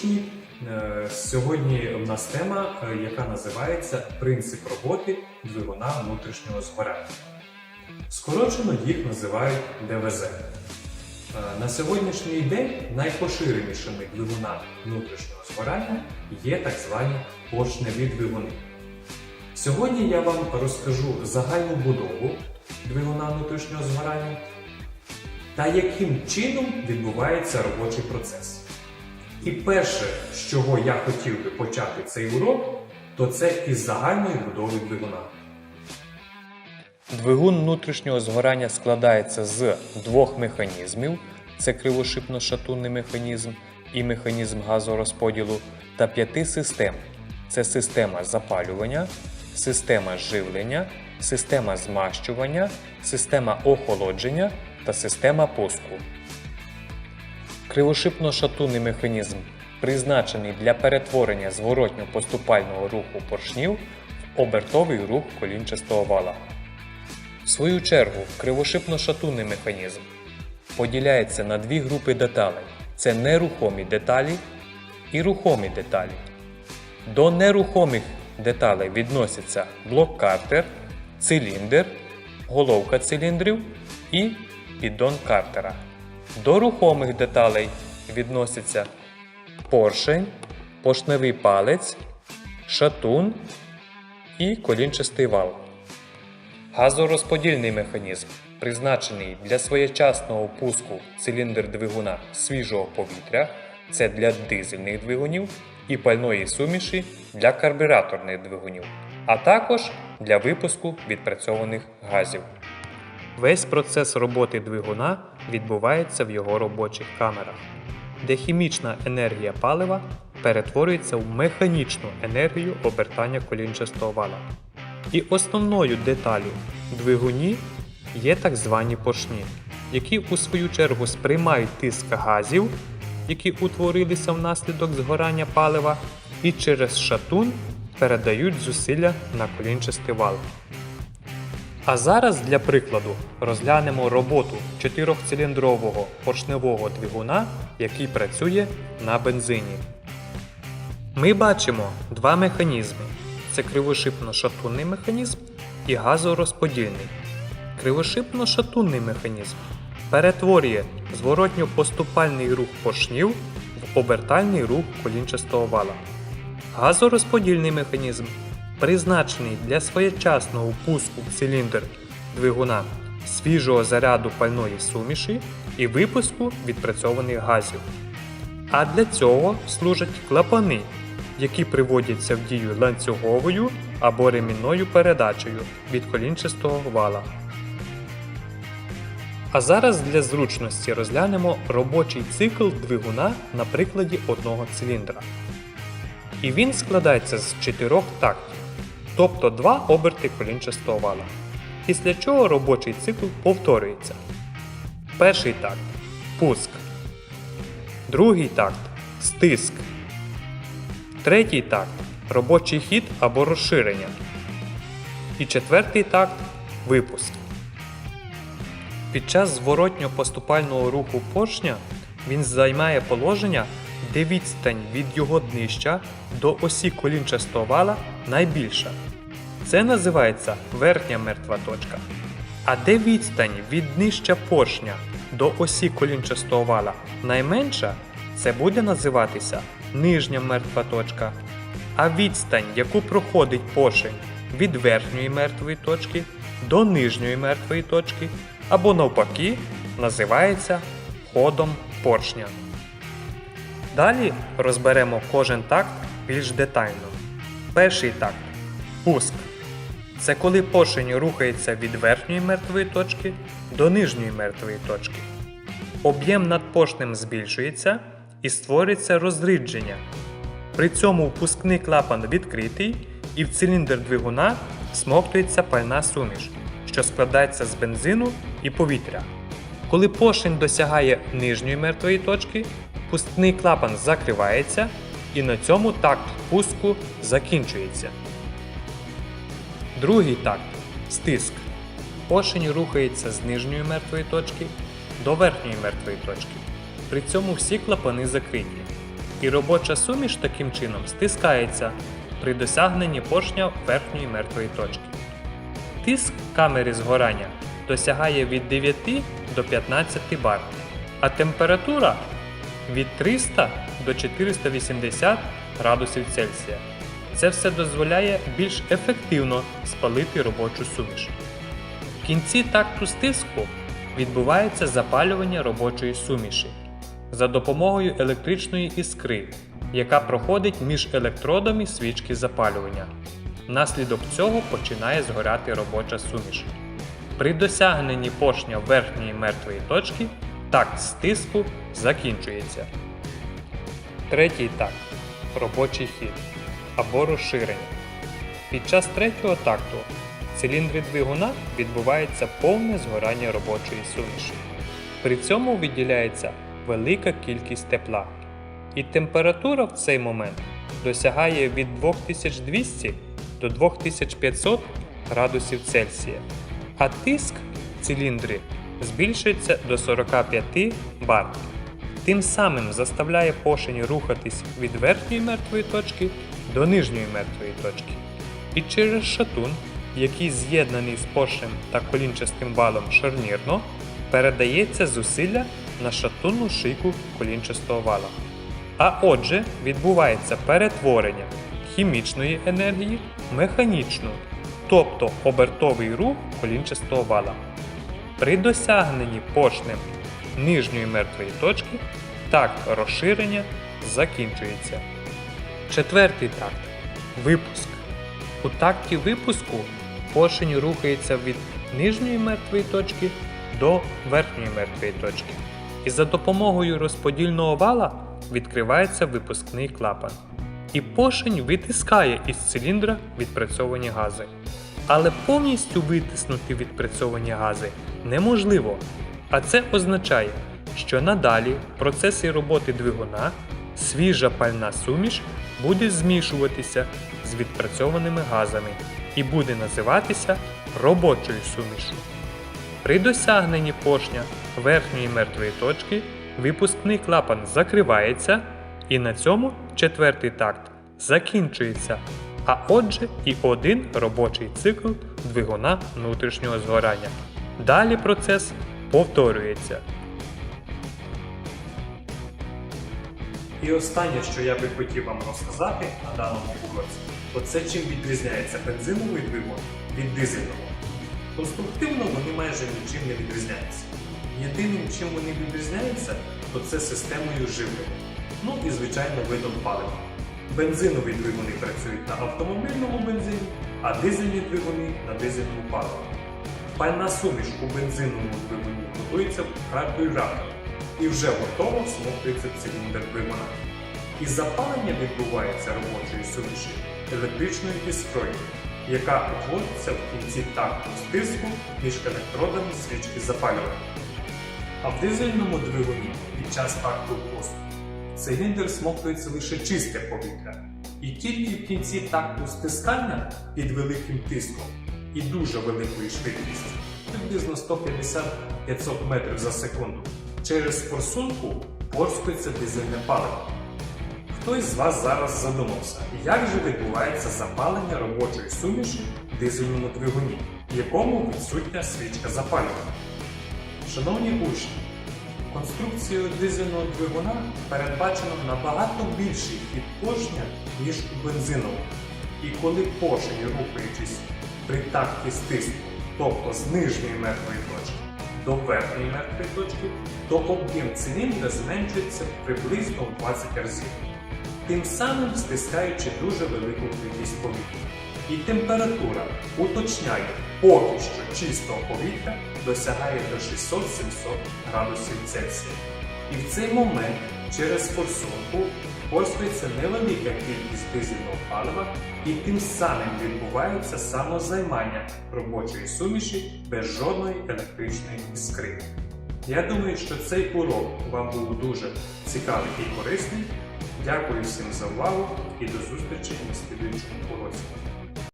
учні. Е, Сьогодні в нас тема, е, яка називається Принцип роботи двигуна внутрішнього згорання. Скорочено їх називають ДВЗ. Е, На сьогоднішній день найпоширенішими двигуна внутрішнього згорання є так звані поршневі двигуни. Сьогодні я вам розкажу загальну будову двигуна внутрішнього згорання та яким чином відбувається робочий процес. І перше, з чого я хотів би почати цей урок, то це із загальної будови двигуна. Двигун внутрішнього згорання складається з двох механізмів: це кривошипно-шатунний механізм і механізм газорозподілу, та п'яти систем: це система запалювання, система живлення, система змащування, система охолодження та система пуску. Кривошипно-шатунний механізм призначений для перетворення зворотньо-поступального руху поршнів в обертовий рух колінчастого вала. В свою чергу, кривошипно-шатунний механізм поділяється на дві групи деталей: це нерухомі деталі і рухомі деталі. До нерухомих деталей відносяться блок картер, циліндр, головка циліндрів і піддон картера. До рухомих деталей відносяться поршень, поршневий палець, шатун і колінчастий вал. Газорозподільний механізм призначений для своєчасного пуску циліндр двигуна свіжого повітря, це для дизельних двигунів і пальної суміші для карбюраторних двигунів, а також для випуску відпрацьованих газів. Весь процес роботи двигуна відбувається в його робочих камерах, де хімічна енергія палива перетворюється в механічну енергію обертання колінчастого вала. І основною деталю двигуні є так звані поршні, які у свою чергу сприймають тиск газів, які утворилися внаслідок згорання палива, і через шатун передають зусилля на колінчастий вал. А зараз для прикладу розглянемо роботу чотирьохциліндрового поршневого двигуна, який працює на бензині. Ми бачимо два механізми: це кривошипно-шатунний механізм і газорозподільний. Кривошипно-шатунний механізм перетворює зворотньо-поступальний рух поршнів в обертальний рух колінчастого вала. Газорозподільний механізм призначений для своєчасного пуску в циліндр двигуна свіжого заряду пальної суміші і випуску відпрацьованих газів. А для цього служать клапани, які приводяться в дію ланцюговою або ремінною передачею від колінчастого вала. А зараз для зручності розглянемо робочий цикл двигуна на прикладі одного циліндра. І він складається з чотирьох тактів, тобто два оберти колінчастого вала. Після чого робочий цикл повторюється. Перший такт пуск. Другий такт стиск. Третій такт робочий хід або розширення. І четвертий такт випуск. Під час зворотньо-поступального руху поршня він займає положення, де відстань від його днища до осі колінчастого вала найбільша. Це називається верхня мертва точка. А де відстань від днища поршня до осі колінчастого вала найменша, це буде називатися нижня мертва точка. А відстань, яку проходить поршень від верхньої мертвої точки до нижньої мертвої точки, або навпаки, називається ходом поршня. Далі розберемо кожен такт більш детально. Перший такт пуск. Це коли поршень рухається від верхньої мертвої точки до нижньої мертвої точки. Об'єм над поршнем збільшується і створюється розрідження. При цьому впускний клапан відкритий і в циліндр двигуна всмоктується пальна суміш, що складається з бензину і повітря. Коли поршень досягає нижньої мертвої точки, впускний клапан закривається і на цьому такт пуску закінчується. Другий такт стиск. Поршень рухається з нижньої мертвої точки до верхньої мертвої точки. При цьому всі клапани закриті. і робоча суміш таким чином стискається при досягненні поршня верхньої мертвої точки. Тиск камери згорання досягає від 9 до 15 бар, а температура від 300 до 480 градусів Цельсія. Це все дозволяє більш ефективно спалити робочу суміш. В кінці такту стиску відбувається запалювання робочої суміші за допомогою електричної іскри, яка проходить між електродами свічки запалювання. Внаслідок цього починає згоряти робоча суміш. При досягненні поршня верхньої мертвої точки такт стиску закінчується. Третій такт робочий хід або розширення. Під час третього такту в циліндрі двигуна відбувається повне згорання робочої суміші. При цьому виділяється велика кількість тепла, і температура в цей момент досягає від 2200 до 2500 градусів Цельсія, а тиск в циліндрі збільшується до 45 бар. Тим самим заставляє поршень рухатись від верхньої мертвої точки до нижньої мертвої точки. І через шатун, який з'єднаний з поршнем та колінчастим валом шарнірно, передається зусилля на шатунну шийку колінчастого вала. А отже, відбувається перетворення хімічної енергії в механічну, тобто обертовий рух колінчастого вала. При досягненні поршнем нижньої мертвої точки такт розширення закінчується. Четвертий такт випуск. У такті випуску поршень рухається від нижньої мертвої точки до верхньої мертвої точки. І за допомогою розподільного вала відкривається випускний клапан. І поршень витискає із циліндра відпрацьовані гази. Але повністю витиснути відпрацьовані гази неможливо. А це означає, що надалі в процесі роботи двигуна свіжа пальна суміш буде змішуватися з відпрацьованими газами і буде називатися робочою сумішю. При досягненні поршня верхньої мертвої точки випускний клапан закривається, і на цьому четвертий такт закінчується. А отже, і один робочий цикл двигуна внутрішнього згорання. Далі процес повторюється. І останнє, що я би хотів вам розказати на даному уроці, то це чим відрізняється бензиновий двигун від дизельного. Конструктивно вони майже нічим не відрізняються. Єдиним, чим вони відрізняються, то це системою живлення. Ну і звичайно видом палива. Бензинові двигуни працюють на автомобільному бензині, а дизельні двигуни на дизельному паливі. Пальна суміш у бензиновому двигуні готується в карбюратор і вже готово всмоктується циліндр двигуна. І запалення відбувається робочої суміші електричною іскрою, яка утворюється в кінці такту стиску між електродами свічки запалювання. А в дизельному двигуні під час такту пусту в циліндр смоктується лише чисте повітря. І тільки в кінці такту стискання під великим тиском і дуже великою швидкістю, приблизно 150-500 метрів за секунду, через форсунку порскується дизельне паливо. Хтось з вас зараз задумався, як же відбувається запалення робочої суміші в дизельному двигуні, в якому відсутня свічка запалювання. Шановні учні, конструкцією дизельного двигуна передбачено набагато більший хід поршня, ніж у бензиновому. І коли поршень, рухаючись при такті стиску, тобто з нижньої мертвої точки до верхньої мертвої точки, то об'єм циліндра зменшується приблизно в 20 разів, тим самим стискаючи дуже велику кількість повітря. І температура, уточняю, поки що чистого повітря досягає до 600-700 градусів Цельсія. І в цей момент через форсунку порскується невелика кількість дизельного палива, і тим самим відбувається самозаймання робочої суміші без жодної електричної іскри. Я думаю, що цей урок вам був дуже цікавий і корисний. Дякую всім за увагу і до зустрічі на слідуючому уроці.